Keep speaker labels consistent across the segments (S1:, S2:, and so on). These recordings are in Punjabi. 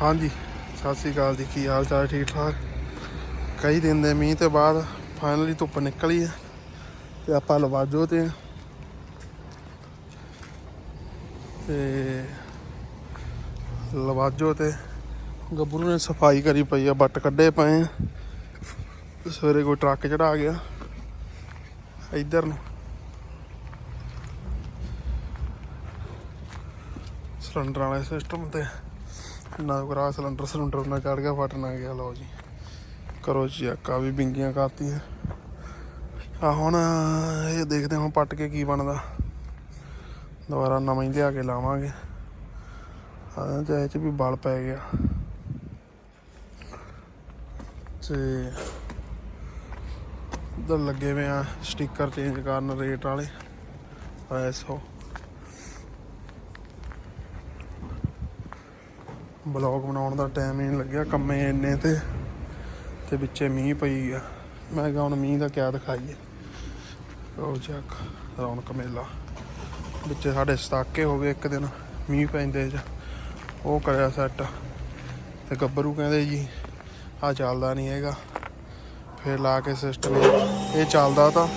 S1: ਹਾਂਜੀ, ਸਤਿ ਸ੍ਰੀ ਅਕਾਲ ਜੀ, ਕੀ ਹਾਲ ਚਾਲ, ਠੀਕ ਠਾਕ? ਕਈ ਦਿਨ ਦੇ ਮੀਂਹ ਤੋਂ ਬਾਅਦ ਫਾਈਨਲੀ ਧੁੱਪ ਨਿਕਲੀ ਹੈ ਤੇ ਆਪਾਂ ਲਵਾਜੋ ਤੇ ਤੇ ਲਵਾਜੋ ਤੇ ਗੱਭਰੂ ਨੇ ਸਫ਼ਾਈ ਕਰੀ ਪਈ ਆ ਬੱਟ ਕੱਢੇ ਪਏ ਆ। ਸਵੇਰੇ ਕੋਈ ਟਰੱਕ ਚੜਾ ਗਿਆ ਇੱਧਰ ਨੂੰ। ਸਿਲੰਡਰ ਵਾਲੇ ਸਿਸਟਮ ਤੇ। ਨਾ ਕਰਾ ਸਿਲੰਡਰ ਸਿਲੰਡਰ ਨਾ ਚੜ ਗਿਆ, ਫਟ ਨਾ ਗਿਆ। ਲਓ ਜੀ। ਕਰੋ ਚੈੱਕ ਆ ਵੀ ਬਿੰਗੀਆਂ ਕਰਤੀਆਂ। ਆ ਹੁਣ ਇਹ ਦੇਖਦੇ ਹਾਂ ਹੁਣ ਪੱਟ ਕੇ ਕੀ ਬਣਦਾ। ਦੁਬਾਰਾ ਨਵਾਂ ਹੀ ਲਿਆ ਕੇ ਲਾਵਾਂਗੇ। ਆ ਤੇ ਇਹ ਚ ਵੀ ਬਲ ਪੈ ਗਿਆ। ਤੇ ਉਧਰ ਲੱਗੇ ਹੋਏ ਆ ਸਟicker ਚੇਂਜ ਕਰਨ ਰੇਟ ਵਾਲੇ। ਐਸੋ ਬਲੌਗ ਬਣਾਉਣ ਦਾ ਟਾਈਮ ਹੀ ਨਹੀਂ ਲੱਗਿਆ, ਕੰਮੇ ਇੰਨੇ ਤੇ ਤੇ ਵਿੱਚੇ ਮੀਂਹ ਪਈ ਆ। ਮੈਂ ਕਿਹਾ ਹੁਣ ਮੀਂਹ ਦਾ ਕਿਆ ਦਿਖਾਈਏ। ਉਹ ਚੱਕ ਰੌਣਕ ਮੇਲਾ। ਵਿੱਚੇ ਸਾਡੇ ਸਤਾਕੇ ਹੋ ਗਏ ਇੱਕ ਦਿਨ, ਮੀਂਹ ਪੈਂਦੇ ਚ ਉਹ ਕਰਿਆ ਸੈੱਟ ਤੇ ਗੱਭਰੂ ਕਹਿੰਦੇ ਜੀ ਆ ਚੱਲਦਾ ਨਹੀਂ ਹੈਗਾ। ਫਿਰ ਲਾ ਕੇ ਸਿਸਟਮ ਇਹ ਚੱਲਦਾ ਤਾਂ,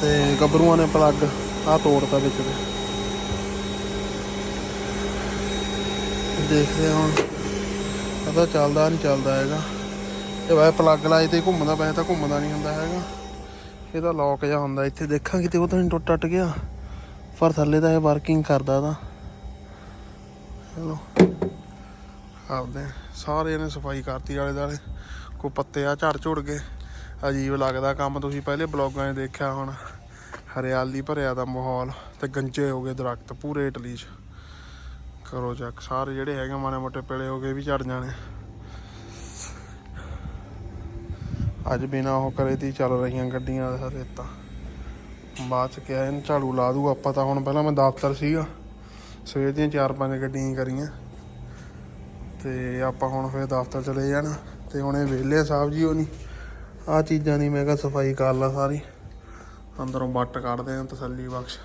S1: ਤੇ ਗੱਭਰੂਆਂ ਨੇ ਪਲੱਗ ਆ ਤੋੜਤਾ ਵਿੱਚ ਦੇ ਦੇਖਦੇ ਹਾਂ ਹੁਣ। ਪਤਾ ਚੱਲਦਾ ਨਹੀਂ ਚੱਲਦਾ ਹੈਗਾ। ਇਹ ਵਾਏ ਪਲੱਗ ਲਾਏ ਤੇ ਘੁੰਮਦਾ, ਵੈਸੇ ਤਾਂ ਘੁੰਮਦਾ ਨਹੀਂ ਹੁੰਦਾ ਹੈਗਾ। ਇਹਦਾ ਲੌਕ ਜਿਹਾ ਹੁੰਦਾ, ਇੱਥੇ ਦੇਖਾਂ ਕਿਤੇ ਉਹ ਤਾਂ ਨਹੀਂ ਟੁੱਟ ਟੱਟ ਗਿਆ। ਪਰ ਥੱਲੇ ਤਾਂ ਇਹ ਵਰਕਿੰਗ ਕਰਦਾ ਤਾਂ। ਚਲੋ। ਆਪਦੇ ਸਾਰੇ ਨੇ ਸਫ਼ਾਈ ਕਰਤੀ ਆਲੇ ਦਾਲੇ ਕੋਈ ਪੱਤੇ ਆ ਝੜ ਝੁੜ ਗਏ। ਅਜੀਬ ਲੱਗਦਾ ਕੰਮ ਤੁਸੀਂ ਪਹਿਲੇ ਬਲੌਗਾਂ 'ਚ ਦੇਖਿਆ ਹੁਣ। ਹਰਿਆਲੀ ਭਰਿਆ ਦਾ ਮਾਹੌਲ ਤੇ ਗੰਜੇ ਹੋ ਗਏ ਦਰਖਤ, ਪੂਰੇ ਇਟਲੀ 'ਚ। ਕਰੋ ਚੱਕ ਸਾਰੇ ਜਿਹੜੇ ਹੈਗੇ ਮਾੜੇ ਮੋਟੇ ਪੇਲੇ ਹੋ ਗਏ ਵੀ ਝੜ ਜਾਣੇ। ਅੱਜ ਬਿਨਾ ਉਹ ਕਰੇ ਤੀ ਚੱਲ ਰਹੀਆਂ ਗੱਡੀਆਂ ਦਾ ਰੇਤਾ। ਬਾਅਦ ਚ ਕਿਹਾ ਇਹਨੂੰ ਝਾੜੂ ਲਾ ਦੂ, ਆਪਾਂ ਤਾਂ ਹੁਣ ਪਹਿਲਾਂ ਮੈਂ ਦਫ਼ਤਰ ਸੀਗਾ। ਸਵੇਰ ਦੀਆਂ ਚਾਰ ਪੰਜ ਗੱਡੀਆਂ ਕਰੀਆਂ। ਤੇ ਆਪਾਂ ਹੁਣ ਫਿਰ ਦਫ਼ਤਰ ਚਲੇ ਜਾਣਾ। ਤੇ ਹੁਣ ਇਹ ਵਿਹਲੇ ਸਾਹਿਬ ਜੀ ਉਹ ਨਹੀਂ ਆ ਚੀਜ਼ਾਂ ਦੀ ਮੈਂ ਕਿਹਾ ਸਫ਼ਾਈ ਕਰ ਲਾ ਸਾਰੀ। ਅੰਦਰੋਂ ਬੱਟ ਕੱਢਦੇ ਆ ਤਸੱਲੀ ਬਖਸ਼।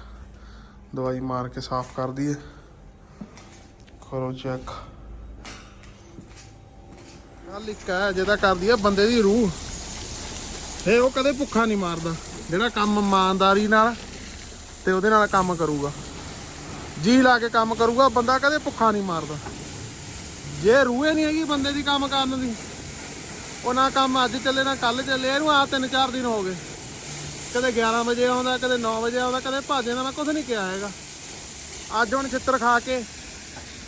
S1: ਦਵਾਈ ਮਾਰ ਕੇ ਸਾਫ਼ ਕਰ ਦਈਏ। ਕਰੋ ਚੈੱਕ ਗੱਲ ਇੱਕ ਹੈ ਜਿਹਦਾ ਕਰਦੀ ਆ ਬੰਦੇ ਦੀ ਰੂਹ। ਫੇ ਉਹ ਕਦੇ ਭੁੱਖਾ ਨਹੀਂ ਮਾਰਦਾ, ਜਿਹੜਾ ਕੰਮ ਇਮਾਨਦਾਰੀ ਨਾਲ ਤੇ ਉਹਦੇ ਨਾਲ ਕੰਮ ਕਰੂਗਾ। ਜੀ ਲਾ ਕੇ ਕੰਮ ਕਰੂਗਾ, ਬੰਦਾ ਕਦੇ ਭੁੱਖਾ ਨਹੀਂ ਮਾਰਦਾ। ਜੇ ਰੂਹੇ ਨਹੀਂ ਹੈਗੀ ਬੰਦੇ ਦੀ ਕੰਮ ਕਰਨ ਦੀ, ਉਹ ਨਾ ਕੰਮ ਅੱਜ ਚੱਲੇ, ਨਾ ਕੱਲ ਚੱਲੇ, ਇਹਨੂੰ ਆ ਤਿੰਨ ਚਾਰ ਦਿਨ ਹੋ ਗਏ। ਕਦੇ 11 ਵਜੇ ਆਉਂਦਾ, ਕਦੇ 9 ਵਜੇ ਆਉਂਦਾ, ਕਦੇ ਭਾਜੇ ਨਾ ਮੈਂ ਕੁਝ ਨਹੀਂ ਕਿਹਾ ਹੈਗਾ। ਅੱਜ ਹੁਣ ਛਿੱਤਰ ਖਾ ਕੇ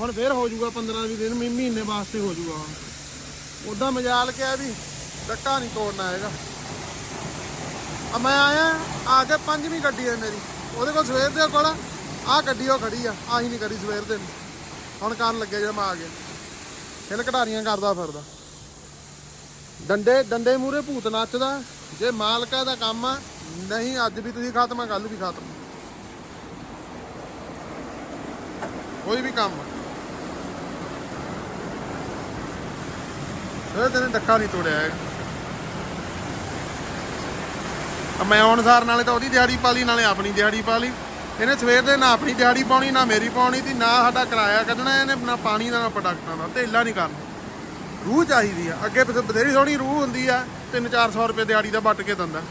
S1: ਹੁਣ ਫੇਰ ਹੋ ਜਾਊਗਾ 15 20 ਦਿਨ, ਮਹੀਨੇ ਵਾਸਤੇ ਹੋ ਜਾਊਗਾ ਹੁਣ। ਉਦਾਂ ਮਜਾਲ ਕਿਹਾ ਵੀ ਡੱਕਾ ਨਹੀਂ ਤੋੜਨਾ ਹੈਗਾ। ਆ ਮੈਂ ਆਇਆ, ਆ ਕੇ ਪੰਜਵੀਂ ਗੱਡੀ ਹੈ ਮੇਰੀ। ਉਹਦੇ ਕੋਲ ਸਵੇਰ ਦੇ ਕੋਲ ਆ ਗੱਡੀ ਉਹ ਖੜੀ ਆ, ਆਹੀ ਨਹੀਂ ਕਰੀ ਸਵੇਰ ਦੇ। ਹੁਣ ਕਰਨ ਲੱਗਿਆ ਜਦੋਂ ਮੈਂ ਆ ਗਿਆ। ਖੇਲ ਘਟਾਰੀਆਂ ਕਰਦਾ ਫਿਰਦਾ। ਡੰਡੇ ਡੰਡੇ ਮੂਰੇ ਭੂਤ ਨੱਚਦਾ, ਜੇ ਮਾਲਕਾ ਦਾ ਕੰਮ ਆ, ਨਹੀਂ ਅੱਜ ਵੀ ਤੁਸੀਂ ਖਤਮ ਕੱਲ ਵੀ ਖਤਮ। ਕੋਈ ਵੀ ਕੰਮ ਇਹ ਤੈਨੂੰ ਡੱਕਾ ਨਹੀਂ ਤੋੜਿਆ ਹੈਗਾ। ਮੈਂ ਅਨੁਸਾਰ ਨਾਲੇ ਤਾਂ ਉਹਦੀ ਦਿਹਾੜੀ ਪਾ ਲਈ, ਨਾਲੇ ਆਪਣੀ ਦਿਹਾੜੀ ਪਾ ਲਈ। ਇਹਨੇ ਸਵੇਰ ਦੇ ਨਾ ਆਪਣੀ ਦਿਹਾੜੀ ਪਾਉਣੀ, ਨਾ ਮੇਰੀ ਪਾਉਣੀ ਤੇ, ਨਾ ਸਾਡਾ ਕਿਰਾਇਆ ਕੱਢਣਾ ਇਹਨੇ, ਨਾ ਪਾਣੀ ਦਾ, ਨਾ ਪ੍ਰੋਡਕਟਾਂ ਦਾ। ਢੇਲਾ ਨਹੀਂ ਕਰਨਾ। ਰੂਹ ਚਾਹੀਦੀ ਆ। ਅੱਗੇ ਪਿੱਛੇ ਬਥੇਰੀ ਸੋਹਣੀ ਰੂਹ ਹੁੰਦੀ ਆ 3-400 ਰੁਪਏ ਦਿਹਾੜੀ ਦਾ ਵੱਟ ਕੇ ਦਿੰਦਾ।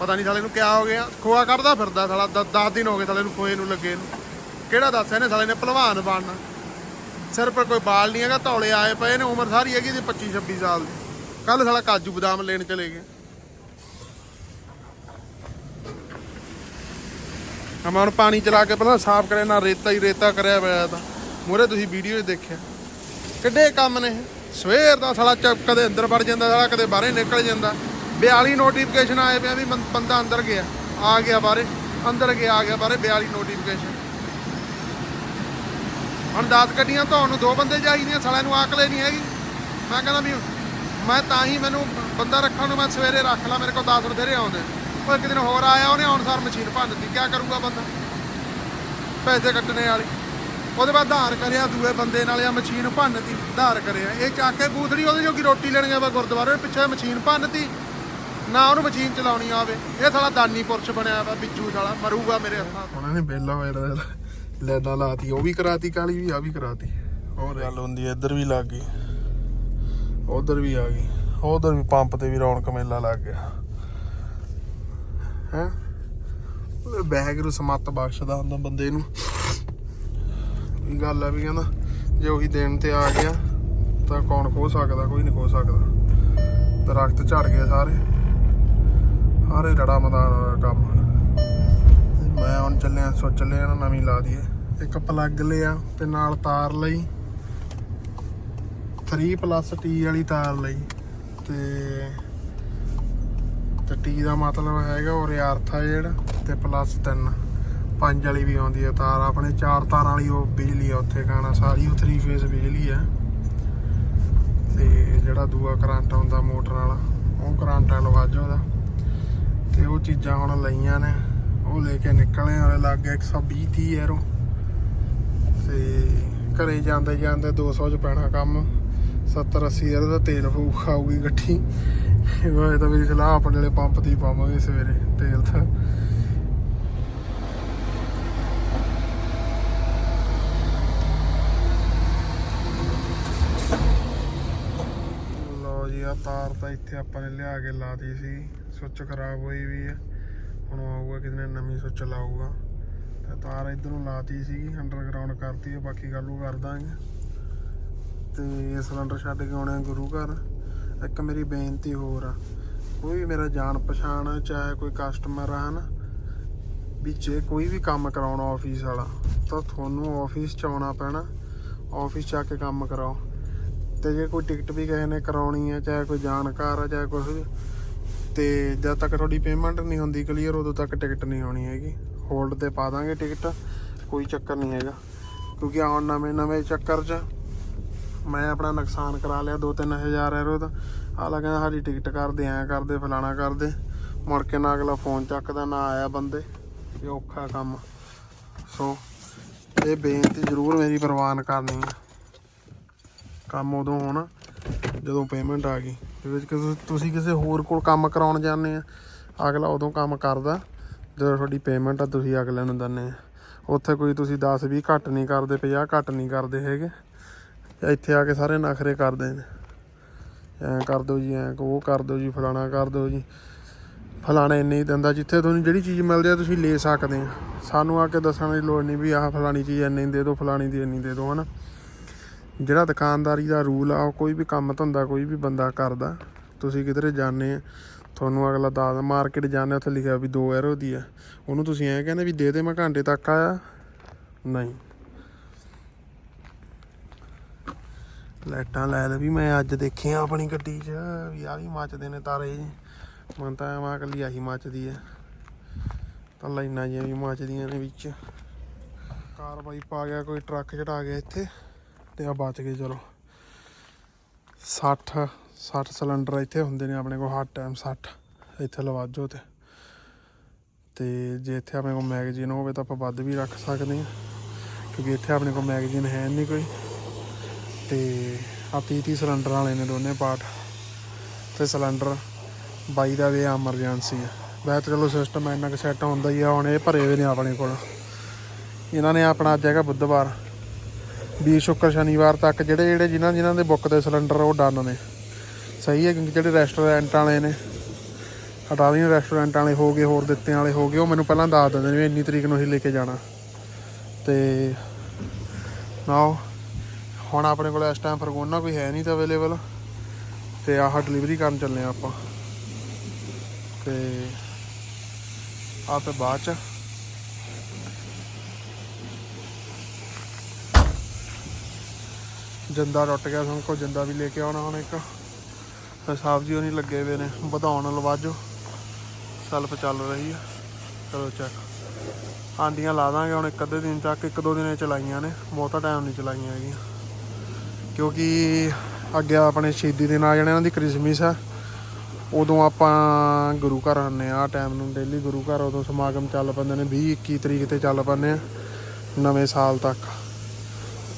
S1: ਪਤਾ ਨਹੀਂ ਸਾਲੇ ਨੂੰ ਕਿਆ ਹੋ ਗਿਆ। ਖੋਆ ਕੱਢਦਾ ਫਿਰਦਾ ਸਾਲਾ 10 ਦਿਨ ਹੋ ਗਏ ਸਾਲੇ ਨੂੰ, ਖੋਏ ਨੂੰ, ਲੱਗੇ ਨੂੰ। ਕਿਹੜਾ ਦੱਸ ਇਹਨੇ ਸਾਲੇ ਨੇ ਭਲਵਾਨ ਬਣਨਾ। ਸਿਰ ਪਰ ਕੋਈ ਬਾਲ ਨਹੀਂ ਹੈਗਾ, ਧੌਲੇ ਆਏ ਪਏ ਨੇ, ਉਮਰ ਸਾਰੀ ਹੈਗੀ ਦੀ 25 26 ਸਾਲ ਦੀ। ਕੱਲ ਸਾਲਾ ਕਾਜੂ ਬਦਾਮ ਲੈਣ ਚਲੇ ਗਏ। ਆ ਹੁਣ ਪਾਣੀ ਚਲਾ ਕੇ ਪਹਿਲਾਂ ਸਾਫ਼ ਕਰਿਆ, ਨਾ ਰੇਤਾ ਹੀ ਰੇਤਾ ਕਰਿਆ ਹੋਇਆ ਤਾਂ ਮੂਰੇ ਤੁਸੀਂ ਵੀਡੀਓ 'ਚ ਦੇਖਿਆ। ਕਿੱਡੇ ਕੰਮ ਨੇ ਸਵੇਰ ਦਾ ਸਾਲਾ ਚ ਕਦੇ ਅੰਦਰ ਵੜ ਜਾਂਦਾ, ਸਾਲਾ ਕਦੇ ਬਾਹਰੇ ਨਿਕਲ ਜਾਂਦਾ। 42 ਨੋਟੀਫਿਕੇਸ਼ਨ ਆਏ ਪਿਆ ਵੀ ਬੰ- ਬੰਦਾ ਅੰਦਰ ਗਿਆ। ਆ ਗਿਆ ਬਾਹਰੇ, ਅੰਦਰ ਗਿਆ, ਆ ਗਿਆ ਬਾਹਰੇ 42 ਨੋਟੀਫਿਕੇਸ਼ਨ ਹੁਣ 10 ਗੱਡੀਆਂ ਧੋਣ ਨੂੰ ਦੋ ਬੰਦੇ ਚਾਹੀਦੀਆਂ ਸਾਲਿਆਂ ਨੂੰ ਆਕਲੇ ਨਹੀਂ ਹੈਗੀ। ਮੈਂ ਕਹਿੰਦਾ ਵੀ, ਮੈਂ ਤਾਂ ਹੀ ਮੈਨੂੰ ਬੰਦਾ ਰੱਖਣ ਨੂੰ ਮੈਂ ਸਵੇਰੇ ਰੱਖ ਲਾ, ਮੇਰੇ ਕੋਲ 10 ਬਥੇਰੇ ਆਉਂਦੇ। ਉਹ ਇੱਕ ਦਿਨ ਹੋਰ ਆਇਆ, ਉਹਨੇ ਆਉਣ ਸਾਰ ਮਸ਼ੀਨ ਭੰਨਤੀ ਕੀ ਕਰੂਗਾ ਬੰਦਾ? ਪੈਸੇ ਕੱਟਣੇ ਵਾਲੀ। ਉਹਦੇ ਬਾਅਦ ਧਾਰ ਕਰਿਆ, ਦੂਏ ਬੰਦੇ ਨਾਲ ਆ, ਮਸ਼ੀਨ ਭੰਨਤੀ ਧਾਰ ਕਰਿਆ। ਇਹ ਚੱਕ ਕੇ ਬੂਥੜੀ ਉਹਦੇ ਜੋਗੀ ਰੋਟੀ ਲੈਣ ਗਿਆ ਵਾ ਗੁਰਦੁਆਰੇ ਪਿੱਛੇ ਮਸ਼ੀਨ ਭੰਨਤੀ ਨਾ ਉਹਨੂੰ ਮਸ਼ੀਨ ਚਲਾਉਣੀ ਆਵੇ। ਇਹ ਸਾਲਾ ਦਾਨੀ ਪੁਰਸ਼ ਬਣਿਆ ਵਾ, ਬਿੱਜੂ ਸਾਲਾ, ਮਰੂਗਾ ਮੇਰੇ ਹੱਥਾਂ ਉਹਨਾਂ ਨੇ ਬੇਲਾ ਹੋਇਆ ਲੈਦਾ ਲਾਤੀ ਉਹ ਵੀ ਕਰਾਤੀ ਕਾਲੀ ਵੀ ਆ ਵੀ ਕਰਾਤੀ। ਹੋਰ ਗੱਲ ਹੁੰਦੀ ਹੈ ਇੱਧਰ ਵੀ ਲੱਗ ਗਈ। ਉਧਰ ਵੀ ਆ ਗਈ। ਉਧਰ ਵੀ ਪੰਪ ਤੇ ਵੀ ਰੌਣਕ ਮੇਲਾ ਲੱਗ ਗਿਆ। ਹੈ? ਉਹ ਬੈਗਰੂ ਸਮੱਤ ਬਖਸ਼ਦਾ ਹੁੰਦਾ ਬੰਦੇ ਨੂੰ। ਇਹ ਗੱਲ ਹੈ ਵੀ ਕਹਿੰਦਾ ਜੇ ਉਹੀ ਦੇਣ ਤੇ ਆ ਗਿਆ ਤਾਂ ਕੌਣ ਖੋ ਸਕਦਾ ਕੋਈ ਨਹੀਂ ਖੋ ਸਕਦਾ। ਦਰਖਤ ਝੜ ਗਏ ਸਾਰੇ। ਸਾਰੇ ਰੜਾ ਮੈਦਾਨ ਕੰਮ। ਮੈਂ ਹੁਣ ਚੱਲਿਆ ਸੋਚ ਚੱਲਿਆ ਨਾ ਨਵੀਂ ਲਾ ਦਈਏ। ਇੱਕ ਪਲੱਗ ਲਿਆ ਤੇ ਨਾਲ ਤਾਰ ਲਈ। 3 ਪਲੱਸ T ਵਾਲੀ ਤਾਰ ਲਈ। ਤੇ ਤੇ T ਦਾ ਮਤਲਬ ਹੈਗਾ ਉਹ ਰਿਆਰਥਾ ਆ ਜਿਹੜਾ, ਤੇ ਪਲੱਸ 3 ਪੰਜ ਵਾਲੀ ਵੀ ਆਉਂਦੀ ਹੈ ਤਾਰ, ਆਪਣੇ ਚਾਰ ਤਾਰਾਂ ਵਾਲੀ ਉਹ ਬਿਜਲੀ ਆ ਉੱਥੇ ਗਾਣਾ, ਸਾਰੀ ਉਹ 3 ਫੇਸ ਬਿਜਲੀ ਆ। ਤੇ ਜਿਹੜਾ ਦੂਆ ਕਰੰਟ ਆਉਂਦਾ ਮੋਟਰ ਵਾਲਾ, ਉਹ ਕਰੰਟ ਆ ਲਵਾਜੋ ਦਾ ਤੇ ਉਹ ਚੀਜ਼ਾਂ ਹੁਣ ਲਈਆਂ ਨੇ। ਉਹ ਲੈ ਕੇ ਨਿਕਲੇ ਵਾਲੇ ਲੱਗ ਗਿਆ 120 30 ਯੂਰੋ। ਤੇ ਘਰੇ ਜਾਂਦੇ ਜਾਂਦੇ 200 ਚ ਪੈਣਾ ਕੰਮ 70 80 ਯੂਰੋ ਦਾ ਤੇਲ ਫੂਕ ਖਾਊਗੀ ਗੱਠੀ। ਉਹ ਤਾਂ ਮੇਰੀ ਸਲਾਹ ਆਪਣੇ ਵਾਲੇ ਪੰਪ ਤੇ ਹੀ ਪਾਵਾਂਗੇ ਸਵੇਰੇ ਤੇਲ ਤਾਂ। ਲਓ ਜੀ ਆ ਤਾਰ ਤਾਂ ਇੱਥੇ ਆਪਾਂ ਨੇ ਲਿਆ ਕੇ ਲਾਤੀ ਸੀ, ਸੁੱਚ ਖਰਾਬ ਹੋਈ ਵੀ ਹੈ ਹੁਣ ਆਊਗਾ ਕਿਸੇ ਨੇ ਨਵੀਂ ਸੁੱਚ ਲਾਊਗਾ। ਤਾਂ ਤਾਰ ਇਧਰੋਂ ਲਾਤੀ ਸੀਗੀ ਅੰਡਰਗਰਾਉਂਡ ਕਰਤੀ ਹੈ ਬਾਕੀ ਗੱਲ ਉਹ ਕਰ ਦਾਂਗੇ। ਤੇ ਸਿਲੰਡਰ ਛੱਡ ਕੇ ਆਉਣੇ ਆ ਗੁਰੂ ਘਰ। ਇੱਕ ਮੇਰੀ ਬੇਨਤੀ ਹੋਰ ਆ ਕੋਈ ਵੀ ਮੇਰਾ ਜਾਣ ਪਛਾਣ ਆ, ਚਾਹੇ ਕੋਈ ਕਸਟਮਰ ਆ ਹਨਾ ਵੀ ਜੇ ਕੋਈ ਵੀ ਕੰਮ ਕਰਾਉਣਾ ਆਫਿਸ ਵਾਲਾ ਤਾਂ ਤੁਹਾਨੂੰ ਆਫਿਸ ਚ ਆਉਣਾ ਪੈਣਾ। ਆਫਿਸ ਚ ਆ ਕੇ ਕੰਮ ਕਰਾਓ। ਤੇ ਜੇ ਕੋਈ ਟਿਕਟ ਵੀ ਕਿਸੇ ਨੇ ਕਰਾਉਣੀ ਹੈ ਚਾਹੇ ਕੋਈ ਜਾਣਕਾਰ ਆ ਚਾਹੇ ਕੁਛ ਵੀ ਤੇ ਜਦ ਤੱਕ ਤੁਹਾਡੀ ਪੇਮੈਂਟ ਨਹੀਂ ਹੁੰਦੀ ਕਲੀਅਰ ਉਦੋਂ ਤੱਕ ਟਿਕਟ ਨਹੀਂ ਆਉਣੀ ਹੈਗੀ। ਹੋਲਡ ਤੇ ਪਾ ਦਾਂਗੇ ਟਿਕਟ ਕੋਈ ਚੱਕਰ ਨਹੀਂ ਹੈਗਾ। ਕਿਉਂਕਿ ਆਉਣ ਨਵੇਂ ਨਵੇਂ ਚੱਕਰ 'ਚ ਮੈਂ ਆਪਣਾ ਨੁਕਸਾਨ ਕਰਾ ਲਿਆ 2-3000 ਯੂਰੋ ਦਾ ਹਾਲਾ ਕਹਿੰਦਾ ਸਾਡੀ ਟਿਕਟ ਕਰਦੇ, ਐਂ ਕਰਦੇ, ਫਲਾਣਾ ਕਰਦੇ। ਮੁੜ ਕੇ ਨਾ ਅਗਲਾ ਫੋਨ ਚੱਕਦਾ, ਨਾ ਆਇਆ ਬੰਦੇ। ਇਹ ਔਖਾ ਕੰਮ। ਸੋ ਇਹ ਬੇਨਤੀ ਜ਼ਰੂਰ ਮੇਰੀ ਪ੍ਰਵਾਨ ਕਰਨੀ ਹੈ। ਕੰਮ ਉਦੋਂ ਹੋਣਾ ਜਦੋਂ ਪੇਮੈਂਟ ਆ ਗਈ। ਜਿਹਦੇ ਵਿੱਚ ਤੁਸੀਂ ਕਿਸੇ ਹੋਰ ਕੋਲ ਕੰਮ ਕਰਾਉਣ ਜਾਂਦੇ ਆ, ਅਗਲਾ ਉਦੋਂ ਕੰਮ ਕਰਦਾ, ਜਦੋਂ ਤੁਹਾਡੀ ਪੇਮੈਂਟ ਆ, ਤੁਸੀਂ ਅਗਲੇ ਨੂੰ ਦਿੰਦੇ ਆ। ਉੱਥੇ ਕੋਈ ਤੁਸੀਂ 10 20 ਘੱਟ ਨਹੀਂ ਕਰਦੇ 50 ਘੱਟ ਨਹੀਂ ਕਰਦੇ ਹੈਗੇ। ਇੱਥੇ ਆ ਕੇ ਸਾਰੇ ਨਖਰੇ ਕਰਦੇ ਨੇ। ਐਂ ਕਰ ਦਿਓ ਜੀ, ਐਂ ਉਹ ਕਰ ਦਿਓ ਜੀ, ਫਲਾਣਾ ਕਰ ਦਿਓ ਜੀ। ਫਲਾਣਾ ਇੰਨੇ ਹੀ ਦਿੰਦਾ, ਜਿੱਥੇ ਤੁਹਾਨੂੰ ਜਿਹੜੀ ਚੀਜ਼ ਮਿਲਦੀ ਆ, ਤੁਸੀਂ ਲੈ ਸਕਦੇ ਆ। ਸਾਨੂੰ ਆ ਕੇ ਦੱਸਣ ਦੀ ਲੋੜ ਨਹੀਂ ਵੀ ਆਹ ਫਲਾਣੀ ਚੀਜ਼ ਇੰਨੇ ਦੀ ਦੇ ਦਿਓ, ਫਲਾਣੀ ਦੀ ਇੰਨੀ ਦੇ ਦਿਓ, ਹਨਾ? ਜਿਹੜਾ ਦੁਕਾਨਦਾਰੀ ਦਾ ਰੂਲ ਆ, ਉਹ ਕੋਈ ਵੀ ਕੰਮ ਧੰਦਾ ਕੋਈ ਵੀ ਬੰਦਾ ਕਰਦਾ, ਤੁਸੀਂ ਕਿਧਰੇ ਜਾਂਦੇ ਆ, ਤੁਹਾਨੂੰ ਅਗਲਾ ਦੱਸ ਮਾਰਕੀਟ ਜਾਂਦੇ ਉੱਥੇ ਲਿਖਿਆ ਵੀ 2 ਐਰੋ ਦੀ ਆ। ਉਹਨੂੰ ਤੁਸੀਂ ਐਂ ਕਹਿੰਦੇ ਵੀ ਦੇ ਦੇ, ਮੈਂ ਘੰਟੇ ਤੱਕ ਆਇਆ। ਨਹੀਂ। ਲਾਈਟਾਂ ਲੈ ਲੈ ਵੀ ਮੈਂ ਅੱਜ ਦੇਖਿਆ ਆਪਣੀ ਗੱਡੀ 'ਚ, ਵੀ ਆ ਵੀ ਮੱਚਦੇ ਨੇ ਤਾਰੇ ਜੀ ਮਨ ਤਾਂ ਐਂ ਕੱਲੀ ਆਹੀ ਮੱਚਦੀ ਆ। ਤਾਂ ਲਾਈਨਾਂ ਜਿਹੀਆਂ ਵੀ ਮੱਚਦੀਆਂ ਨੇ ਵਿੱਚ। ਕਾਰਵਾਈ ਪਾ ਗਿਆ, ਕੋਈ ਟਰੱਕ ਚੜਾ ਗਿਆ ਇੱਥੇ। ਤੇ ਆ ਬਚ ਗਏ, ਚਲੋ। 60 60 ਸਿਲੰਡਰ ਇੱਥੇ ਹੁੰਦੇ ਨੇ ਆਪਣੇ ਕੋਲ, ਹਰ ਟਾਈਮ 60 ਇੱਥੇ ਲਵਾਜੋ ਤੇ। ਤੇ ਜੇ ਇੱਥੇ ਆਪਣੇ ਕੋਲ ਮੈਗਜ਼ੀਨ ਹੋਵੇ ਤਾਂ ਆਪਾਂ ਵੱਧ ਵੀ ਰੱਖ ਸਕਦੇ ਹਾਂ। ਕਿਉਂਕਿ ਇੱਥੇ ਆਪਣੇ ਕੋਲ ਮੈਗਜ਼ੀਨ ਹੈ ਨਹੀਂ ਕੋਈ। ਤੇ ਆ 30 30 ਸਿਲੰਡਰ ਵਾਲੇ ਨੇ ਦੋਨੇ ਪਾਰਟ ਤੇ ਸਿਲੰਡਰ ਬਾਈ ਦਾ ਵੀ ਐਮਰਜੈਂਸੀ ਹੈ ਵੈਸੇ ਤਾਂ ਚਲੋ ਸਿਸਟਮ ਇੰਨਾ ਕੁ ਸੈੱਟ ਹੁੰਦਾ ਹੀ ਆ, ਹੁਣ ਇਹ ਭਰੇ ਹੋਏ ਨੇ ਆਪਣੇ ਕੋਲ। ਇਹਨਾਂ ਨੇ ਆਪਣਾ ਅੱਜ ਹੈਗਾ ਬੁੱਧਵਾਰ। ਵੀਰ ਸ਼ੁੱਕਰ ਸ਼ਨੀਵਾਰ ਤੱਕ ਜਿਹੜੇ ਜਿਹੜੇ ਜਿਨ੍ਹਾਂ ਜਿਨ੍ਹਾਂ ਦੇ ਬੁੱਕ ਦੇ ਸਿਲੰਡਰ ਉਹ ਡਨ ਨੇ। ਸਹੀ ਹੈ ਕਿਉਂਕਿ ਜਿਹੜੇ ਰੈਸਟੋਰੈਂਟ ਵਾਲੇ ਨੇ ਹਟਾਲੀਆਂ ਰੈਸਟੋਰੈਂਟ ਵਾਲੇ ਹੋ ਗਏ, ਹੋਰ ਦਿੱਤੇ ਵਾਲੇ ਹੋ ਗਏ, ਉਹ ਮੈਨੂੰ ਪਹਿਲਾਂ ਦੱਸ ਦਿੰਦੇ ਨੇ ਵੀ ਇੰਨੀ ਤਰੀਕ ਨੂੰ ਅਸੀਂ ਲੈ ਕੇ ਜਾਣਾ। ਤੇ ਨਾਓ ਹੁਣ ਆਪਣੇ ਕੋਲ ਇਸ ਟਾਈਮ ਫਰਗੋਨਾ ਕੋਈ ਹੈ ਨਹੀਂ ਤਾਂ ਅਵੇਲੇਬਲ ਤੇ ਆਹ ਡਿਲੀਵਰੀ ਕਰਨ ਚੱਲੇ ਆ ਆਪਾਂ। ਤੇ ਆਪੇ ਬਾਅਦ ਚ। ਜੰਦਾ ਟੁੱਟ ਗਿਆ ਸਾਨੂੰ ਕੋ ਜੰਦਾ ਵੀ ਲੈ ਕੇ ਆਉਣਾ ਹੁਣ ਇੱਕ। ਤੇ ਸਾਹਿਬ ਜੀ ਉਹ ਨਹੀਂ ਲੱਗੇ ਹੋਏ ਨੇ, ਵਧਾਉਣ ਲਵਾਜੋ ਸੈਲਫ ਚੱਲ ਰਹੀ ਆ। ਚਲੋ ਚੈੱਕ ਆਂਡੀਆਂ ਲਾ ਦਾਂਗੇ ਹੁਣ ਇੱਕ ਅੱਧੇ ਦਿਨ ਤੱਕ, ਇੱਕ ਦੋ ਦਿਨੇ ਚਲਾਈਆਂ ਨੇ। ਬਹੁਤਾ ਟਾਈਮ ਨਹੀਂ ਚਲਾਈਆਂ ਹੈਗੀਆਂ। ਕਿਉਂਕਿ ਅੱਗੇ ਆਪਣੇ ਸ਼ਹੀਦੀ ਦਿਨ ਆ ਜਾਣੇ, ਉਹਨਾਂ ਦੀ ਕ੍ਰਿਸਮਸ ਆ। ਉਦੋਂ ਆਪਾਂ ਗੁਰੂ ਘਰ ਆਉਂਦੇ ਆ ਟਾਈਮ ਨੂੰ ਡੇਲੀ ਗੁਰੂ ਘਰ ਉਦੋਂ ਸਮਾਗਮ ਚੱਲ ਪੈਂਦੇ ਨੇ 20 21 ਤਰੀਕ ਤੇ ਚੱਲ ਪੈਂਦੇ ਆ, ਨਵੇਂ ਸਾਲ ਤੱਕ।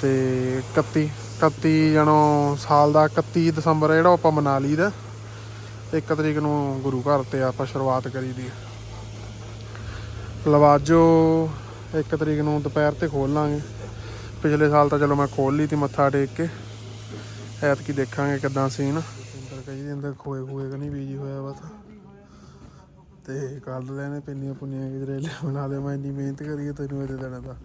S1: ਤੇ 31 31 ਜਣੋ, ਸਾਲ ਦਾ 31 ਦਸੰਬਰ ਜਿਹੜਾ ਉਹ ਆਪਾਂ ਮਨਾ ਲਈਦਾ ਇੱਕ ਤਰੀਕ ਨੂੰ ਗੁਰੂ ਘਰ ਤੇ ਆਪਾਂ ਸ਼ੁਰੂਆਤ ਕਰੀ ਦੀ ਲਵਾਜੋ ਇੱਕ ਤਰੀਕ ਨੂੰ ਦੁਪਹਿਰ ਤੇ ਖੋਲ ਲਾਂਗੇ। ਪਿਛਲੇ ਸਾਲ ਤਾਂ ਚਲੋ ਮੈਂ ਖੋਲ ਲਈ ਤੀ ਮੱਥਾ ਟੇਕ ਕੇ। ਐਤਕੀ ਦੇਖਾਂਗੇ ਕਿਦਾਂ ਸੀਨ। ਅੰਦਰ ਕਹੀ ਦੇ ਅੰਦਰ ਖੋਏ ਖੋਏ ਕਿ ਨਹੀਂ ਬੀਜੀ ਹੋਇਆ ਬਸ। ਤੇ ਕੱਲ ਲੈਣੇ ਪਿੰਨੀਆਂ ਪੁੰਨੀਆਂ ਕਿਧਰੇ ਬਣਾ ਦੇ। ਮੈਂ ਇੰਨੀ ਮਿਹਨਤ ਕਰੀ ਤੈਨੂੰ ਇਹਦੇ ਦੇਣਾ ਦਾ।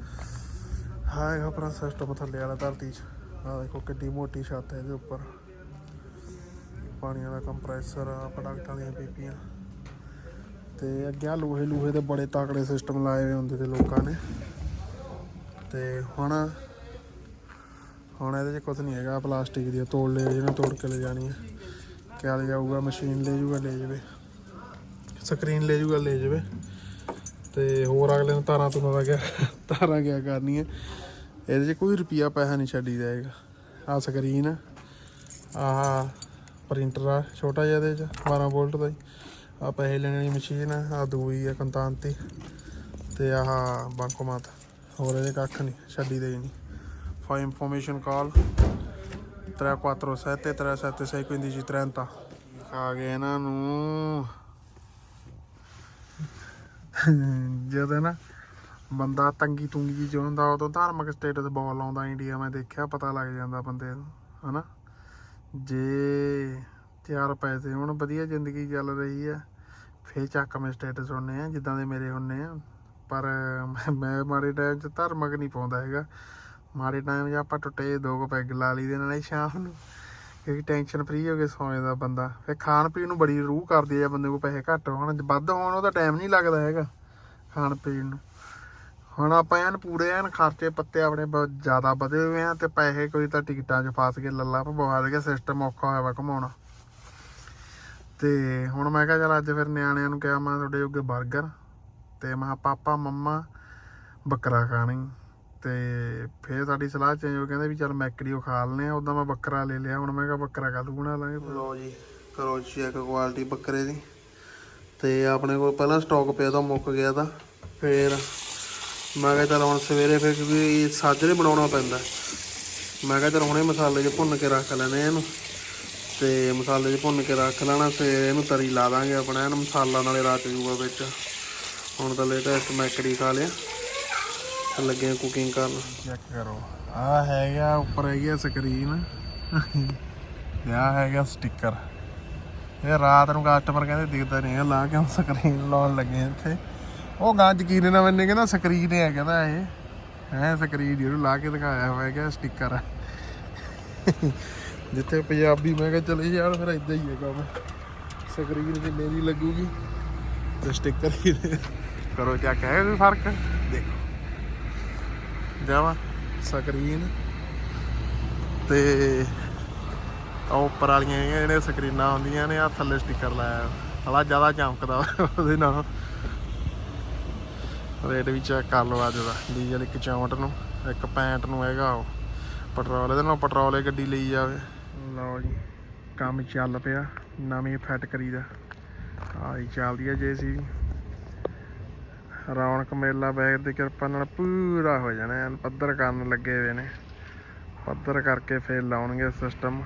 S1: ਹਾਂ ਆਪਣਾ ਸਿਸਟਮ ਥੱਲੇ ਵਾਲਾ ਧਰਤੀ 'ਚ। ਆ ਦੇਖੋ ਕਿੱਡੀ ਮੋਟੀ ਛੱਤ ਹੈ ਇਹਦੇ ਉੱਪਰ। ਪਾਣੀ ਵਾਲਾ ਕੰਪਰੈਸਰ ਆ, ਪ੍ਰੋਡਕਟਾਂ ਦੀਆਂ ਪੀਪੀਆਂ। ਤੇ ਅੱਗੇ ਆ ਲੋਹੇ, ਲੂਹੇ ਦੇ ਬੜੇ ਤਾਕੜੇ ਸਿਸਟਮ ਲਾਏ ਹੋਏ ਹੁੰਦੇ ਤੇ ਲੋਕਾਂ ਨੇ। ਤੇ ਹੁਣ ਹੁਣ ਇਹਦੇ 'ਚ ਕੁਝ ਨਹੀਂ ਹੈਗਾ ਪਲਾਸਟਿਕ ਦੀ ਤੋੜ ਲੈ ਜਿਹਨੇ ਤੋੜ ਕੇ ਲੈ ਜਾਣੀ ਹੈ ਕਿਆ ਲੈ ਜਾਊਗਾ ਮਸ਼ੀਨ ਲੈ ਜਾਊਗਾ, ਲੈ ਜਾਵੇ। ਸਕਰੀਨ ਲੈ ਜਾਊਗਾ, ਲੈ ਜਾਵੇ। ਤੇ ਹੋਰ ਅਗਲੇ ਨੂੰ ਤਾਰਾਂ ਤੋਂ ਪਤਾ ਗਿਆ ਤਾਰਾਂ ਕਿਆ ਕਰਨੀ ਹੈ ਇਹਦੇ 'ਚ ਕੋਈ ਰੁਪਿਆ ਪੈਸਾ ਨਹੀਂ ਛੱਡੀ ਜਾਏਗਾ ਆ। ਸਕਰੀਨ ਆਹ ਪ੍ਰਿੰਟਰ ਆ, ਛੋਟਾ ਜਿਹਾ ਇਹਦੇ 'ਚ 12 ਵੋਲਟ ਦਾ ਹੀ। ਆ ਪੈਸੇ ਲੈਣ ਵਾਲੀ ਮਸ਼ੀਨ ਆ, ਆਹ ਦੂਈ ਆ ਕੰਤਾਂਤੀ। ਤੇ ਆਹ ਬੰਕੋਮਾਤ ਹੋਰ ਇਹਦੇ ਕੱਖ ਨਹੀਂ ਛੱਡੀ ਦੇ ਨਹੀਂ। ਫਾਰ ਇਨਫੋਰਮੇਸ਼ਨ ਕਾਲ 347 376 15 30 ਆ ਗਏ ਇਹਨਾਂ ਨੂੰ। ਜਦੋਂ ਨਾ ਬੰਦਾ ਤੰਗੀ ਤੁੰਗੀ ਚ ਹੁੰਦਾ, ਉਦੋਂ ਧਾਰਮਿਕ ਸਟੇਟਸ ਬਹੁਤ ਲਾਉਂਦਾ ਇੰਡੀਆ ਮੈਂ ਦੇਖਿਆ, ਪਤਾ ਲੱਗ ਜਾਂਦਾ ਬੰਦੇ ਨੂੰ, ਹਨਾ? ਜੇ ਚਾਰ ਪੈਸੇ ਹੁਣ ਵਧੀਆ ਜ਼ਿੰਦਗੀ ਚੱਲ ਰਹੀ ਆ, ਫੇਰ ਮੈਂ ਸਟੇਟਸ ਹੁੰਨੇ ਆ, ਜਿੱਦਾਂ ਦੇ ਮੇਰੇ ਹੁੰਨੇ ਆ। ਪਰ ਮੈਂ- ਮੈਂ ਮਾੜੇ ਟਾਈਮ 'ਚ ਧਾਰਮਿਕ ਨਹੀਂ ਪਾਉਂਦਾ ਹੈਗਾ। ਮਾੜੇ ਟਾਈਮ 'ਚ ਆਪਾਂ ਟੁੱਟੇ ਦੋ ਕੁ ਪੈਗ ਲਾ ਲਈ ਦੇ ਨਾਲ ਸ਼ਾਮ ਨੂੰ, ਕਿਉਂਕਿ ਟੈਨਸ਼ਨ ਫ੍ਰੀ ਹੋ ਕੇ ਸੌਂ ਜਾਂਦਾ ਬੰਦਾ। ਫੇ ਖਾਣ ਪੀਣ ਨੂੰ ਬੜੀ ਰੂਹ ਕਰਦੀ ਆ, ਬੰਦੇ ਕੋਲ ਪੈਸੇ ਘੱਟ ਹੋਣ, ਵੱਧ ਹੋਣ, ਉਹਦਾ ਟਾਈਮ ਨਹੀਂ ਲੱਗਦਾ ਹੈਗਾ ਖਾਣ ਪੀਣ ਨੂੰ। ਹੁਣ ਆਪਾਂ ਐਨ ਪੂਰੇ ਐਨ ਖਰਚੇ ਪੱਤੇ ਆਪਣੇ ਬਹੁਤ ਜ਼ਿਆਦਾ ਵਧੇ ਹੋਏ ਆ ਤੇ ਪੈਸੇ ਕੋਈ ਤਾਂ ਟਿਕਟਾਂ 'ਚ ਫਸ ਕੇ ਲੱਲਾ ਪਵਾ ਦੇ ਕੇ ਸਿਸਟਮ ਔਖਾ ਹੋਇਆ ਵਾ ਕਮਾਉਣਾ ਤੇ ਹੁਣ ਮੈਂ ਕਿਹਾ ਚੱਲ ਅੱਜ ਫਿਰ ਨਿਆਣਿਆਂ ਨੂੰ ਕਿਹਾ ਮੈਂ ਤੁਹਾਡੇ ਜੋਗੇ 버ਗਰ ਤੇ ਮੈਂ ਕਿਹਾ, ਪਾਪਾ, ਮੰਮਾ, ਬੱਕਰਾ ਖਾਣੀ ਤੇ ਫੇਰ ਸਾਡੀ ਸਲਾਹ ਚੇਂਜ ਹੋ ਕਹਿੰਦੇ ਵੀ ਚੱਲ ਮੈਕੜੀਓ ਖਾ ਲੈਨੇ ਆ ਉਦਾਂ ਮੈਂ ਬੱਕਰਾ ਲੈ ਲਿਆ, ਹੁਣ ਮੈਂ ਕਿਹਾ ਬੱਕਰਾ ਕਾਹਤੋਂ ਬਣਾ ਲਾਂਗੇ ਲੋ ਜੀ, ਕਰੋ ਚੈੱਕ ਕੁਆਲਿਟੀ ਬੱਕਰੇ ਦੀ। ਤੇ ਆਪਣੇ ਕੋਲ ਪਹਿਲਾਂ ਸਟਾਕ ਪਿਆ ਤਾਂ ਮੁੱਕ ਗਿਆ ਤਾਂ, ਫੇਰ ਮੈਂ ਕਿਹਾ ਚੱਲ ਹੁਣ ਸਵੇਰੇ ਫਿਰ ਕਿਉਂਕਿ ਸਾਜਰੇ ਬਣਾਉਣਾ ਪੈਂਦਾ। ਮੈਂ ਕਿਹਾ ਚੱਲ ਹੁਣੇ ਮਸਾਲੇ 'ਚ ਭੁੰਨ ਕੇ ਰੱਖ ਲੈਣੇ ਇਹਨੂੰ। ਤੇ ਮਸਾਲੇ 'ਚ ਭੁੰਨ ਕੇ ਰੱਖ ਲੈਣਾ ਫੇਰ ਇਹਨੂੰ ਤਰੀ ਲਾ ਦਾਂਗੇ ਆਪਣਾ, ਇਹਨੂੰ ਮਸਾਲਾ ਨਾਲੇ ਰਾਤ ਜੂਗਾ ਵਿੱਚ। ਹੁਣ ਤਾਂ ਲੇਟੈਸਟ ਮੈਕੜੀ ਖਾ ਲਿਆ। ਲੱਗੇ ਕੁਕਿੰਗ ਕਰਨ। ਚੈੱਕ ਕਰੋ। ਆ ਹੈਗਾ, ਉੱਪਰ ਹੈਗੀ ਆ ਸਕਰੀਨ ਤੇ ਆ ਹੈਗਾ ਸਟicker ਇਹ ਰਾਤ ਨੂੰ ਕਸਟਮਰ ਕਹਿੰਦੇ ਦਿਖਦਾ ਨਹੀਂ ਲਾ ਕੇ ਸਕਰੀਨ ਲਾਉਣ ਲੱਗੇ ਇੱਥੇ। ਉਹ ਗਾਂ ਯਕੀਨ ਨਾ ਮੰਨੇ ਕਹਿੰਦਾ ਸਕਰੀਨ ਹੈ ਕਹਿੰਦਾ ਇਹ। ਹੈ ਸਕਰੀਨ ਜਿਹਨੂੰ ਲਾ ਕੇ ਦਿਖਾਇਆ ਹੋਇਆ ਹੈਗਾ ਸਟicker ਆ। ਜਿੱਥੇ ਪੰਜਾਬੀ ਮੈਂ ਕਿਹਾ ਚਲੇ ਯਾਰ ਫਿਰ ਇਦਾਂ ਹੀ ਹੈ ਕੰਮ। ਸਕਰੀਨ ਤੇ ਮੇਰੀ ਲੱਗੂਗੀ, ਤੇ ਸਟicker ਹੀ ਕਰੋ ਚੈੱਕ ਹੈ ਕੋਈ ਫ਼ਰਕ? ਦੇਖੋ। ਜਾਵਾ ਸਕਰੀਨ ਤੇ ਉਹ ਉੱਪਰ ਵਾਲੀਆਂ ਜਿਹੜੀਆਂ ਸਕਰੀਨਾਂ ਹੁੰਦੀਆਂ ਨੇ ਆ ਥੱਲੇ ਸਟicker ਲਾਇਆ। ਹਲਾ ਜ਼ਿਆਦਾ ਚਮਕਦਾ ਉਹਦੇ ਨਾਲ। ਰੇਟ ਵੀ ਚੈੱਕ ਕਰ ਲਓ ਅੱਜ ਦਾ, ਡੀਜ਼ਲ 164 ਨੂੰ, ਇੱਕ 65 ਨੂੰ ਹੈਗਾ ਉਹ। ਪੈਟਰੋਲ, ਇਹਦੇ ਨਾਲ ਪੈਟਰੋਲ ਇਹ ਗੱਡੀ ਲਈ ਜਾਵੇ। ਲਓ ਜੀ, ਕੰਮ ਚੱਲ ਪਿਆ, ਨਵੀਂ ਫਿੱਟ ਕਰੀਦਾ। ਆਹੀ ਚੱਲਦੀ ਹੈ ਜੇਸੀ ਰੌਣਕ ਮੇਲਾ ਬੈਗ ਦੀ ਕਿਰਪਾ ਨਾਲ ਪੂਰਾ ਹੋ ਜਾਣਾ, ਐਨ ਪੱਧਰ ਕਰਨ ਲੱਗੇ ਹੋਏ ਨੇ। ਪੱਧਰ ਕਰਕੇ ਫੇਰ ਲਾਉਣਗੇ ਸਿਸਟਮ